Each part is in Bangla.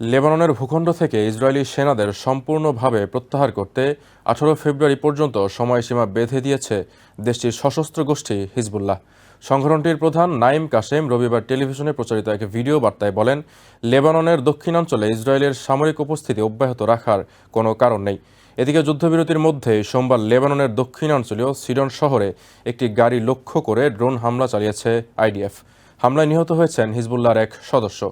লেবাননের ভূখণ্ড থেকে ইসরায়েলি সেনাদের সম্পূর্ণভাবে প্রত্যাহার করতে আঠারো ফেব্রুয়ারি পর্যন্ত সময়সীমা বেঁধে দিয়েছে দেশটির সশস্ত্র গোষ্ঠী হিজবুল্লাহ। সংগঠনটির প্রধান নাইম কাসেম রবিবার টেলিভিশনে প্রচারিত এক ভিডিও বার্তায় বলেন, লেবাননের দক্ষিণাঞ্চলে ইসরায়েলের সামরিক উপস্থিতি অব্যাহত রাখার কোনো কারণ নেই। এদিকে যুদ্ধবিরতির মধ্যে সোমবার লেবাননের দক্ষিণাঞ্চলীয় সিডন শহরে একটি গাড়ি লক্ষ্য করে ড্রোন হামলা চালিয়েছে আইডিএফ। হামলায় নিহত হয়েছেন হিজবুল্লাহর এক সদস্য।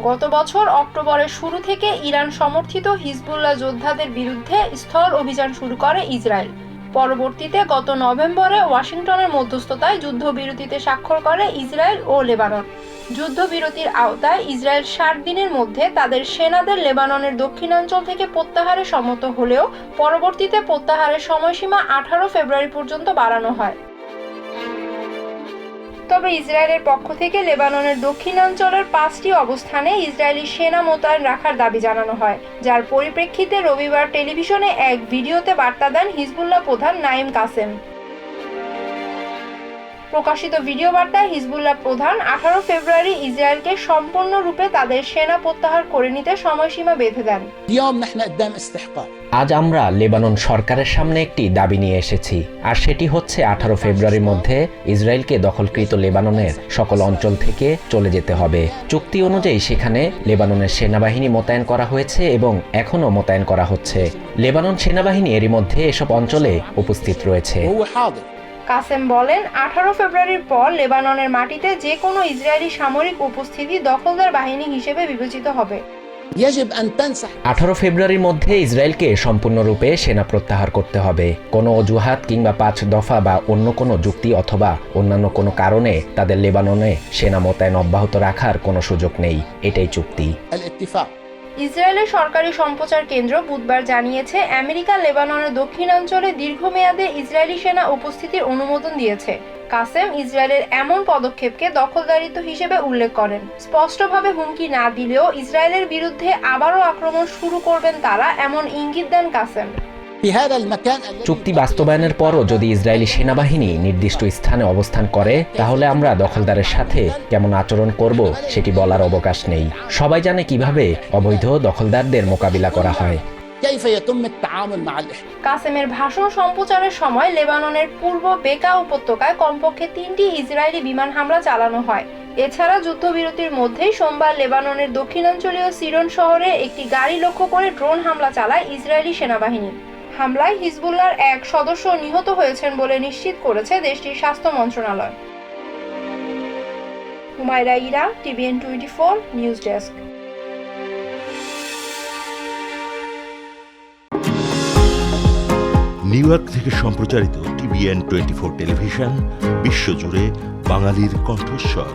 গত বছর অক্টোবরের শুরু থেকে ইরান সমর্থিত হিজবুল্লাহ যোদ্ধাদের বিরুদ্ধে স্থল অভিযান শুরু করে ইসরায়েল। পরবর্তীতে গত নভেম্বরে ওয়াশিংটনের মধ্যস্থতায় যুদ্ধবিরতিতে স্বাক্ষর করে ইসরায়েল ও লেবানন। যুদ্ধবিরতির আওতায় ইসরায়েল ষাট দিনের মধ্যে তাদের সেনাদের লেবাননের দক্ষিণাঞ্চল থেকে প্রত্যাহারে সম্মত হলেও পরবর্তীতে প্রত্যাহারের সময়সীমা আঠারো ফেব্রুয়ারি পর্যন্ত বাড়ানো হয়। তবে ইসরায়েলের পক্ষ থেকে লেবাননের দক্ষিণাঞ্চলের পাঁচটি অবস্থানে ইসরায়েলি সেনা মোতায়েন রাখার দাবি জানানো হয়। যার পরিপ্রেক্ষিতে রবিবার টেলিভিশনে এক ভিডিওতে বার্তা দেন হিজবুল্লাহ প্রধান নাইম কাসেম। প্রকাশিত ভিডিও বার্তায় হিজবুল্লাহ প্রধান আঠারো ফেব্রুয়ারি ইসরায়েলকে সম্পূর্ণরূপে তাদের সেনা প্রত্যাহার করে নিতে সময়সীমা বেঁধে দেন। আজ আমরা লেবানন সরকারের সামনে একটি দাবি নিয়ে এসেছি আর সেটি হচ্ছে আঠারো ফেব্রুয়ারির মধ্যে ইসরায়েলকে দখলকৃত লেবাননের সকল অঞ্চল থেকে চলে যেতে হবে। চুক্তি অনুযায়ী সেখানে লেবাননের সেনাবাহিনী মোতায়েন করা হয়েছে এবং এখনও মোতায়েন করা হচ্ছে। লেবানন সেনাবাহিনী এরই মধ্যে এসব অঞ্চলে উপস্থিত রয়েছে। কাসেম বলেন আঠারো ফেব্রুয়ারির পর লেবাননের মাটিতে যে কোনো ইসরায়েলি সামরিক উপস্থিতি দখলদার বাহিনী হিসেবে বিবেচিত হবে। আঠারো ফেব্রুয়ারির মধ্যে ইসরায়েলকে সম্পূর্ণরূপে সেনা প্রত্যাহার করতে হবে। কোনো অজুহাত কিংবা পাঁচ দফা বা অন্য কোনো যুক্তি অথবা অন্যান্য কোনো কারণে তাদের লেবাননে সেনা মোতায়েন অব্যাহত রাখার কোনো সুযোগ নেই। এটাই চুক্তি। ইসরায়েলের সরকারি সম্প্রচার কেন্দ্র বুধবার জানিয়েছে, আমেরিকা লেবাননের দক্ষিণাঞ্চলে দীর্ঘমেয়াদে ইসরায়েলি সেনা উপস্থিতির অনুমোদন দিয়েছে। কাসেম ইসরায়েলের এমন পদক্ষেপকে দখলদারিত্ব হিসেবে উল্লেখ করেন। স্পষ্টভাবে হুমকি না দিলেও ইসরায়েলের বিরুদ্ধে আবারও আক্রমণ শুরু করবেন তারা, এমন ইঙ্গিত দেন কাসেম। চুক্তি বাস্তবায়নের পরও যদি ইসরায়েলি সেনাবাহিনী নির্দিষ্ট স্থানে অবস্থান করে তাহলে আমরা দখলদারের সাথে কেমন আচরণ করব সেটি বলার অবকাশ নেই। সবাই জানে কীভাবে অবৈধ দখলদারদের মোকাবিলা করা হয়। কাসেমের ভাষণ সম্প্রচারের সময় লেবাননের পূর্ব বেকা উপত্যকায় কমপক্ষে তিনটি ইসরায়েলি বিমান হামলা চালানো হয়। এছাড়া যুদ্ধবিরতির মধ্যেই সোমবার লেবাননের দক্ষিণাঞ্চলীয় সিরন শহরে একটি গাড়ি লক্ষ্য করে ড্রোন হামলা চালায় ইসরায়েলি সেনাবাহিনী। হামলায় হিজবুল্লাহর এক সদস্য নিহত হয়েছেন বলে নিশ্চিত করেছে দেশটির স্বাস্থ্য মন্ত্রণালয়। Humaira Ira, TVN twenty four, news desk. New York থেকে সম্প্রচারিত টিভিএন টোয়েন্টি ফোর টেলিভিশন, বিশ্বজুড়ে বাঙালির কণ্ঠস্বর।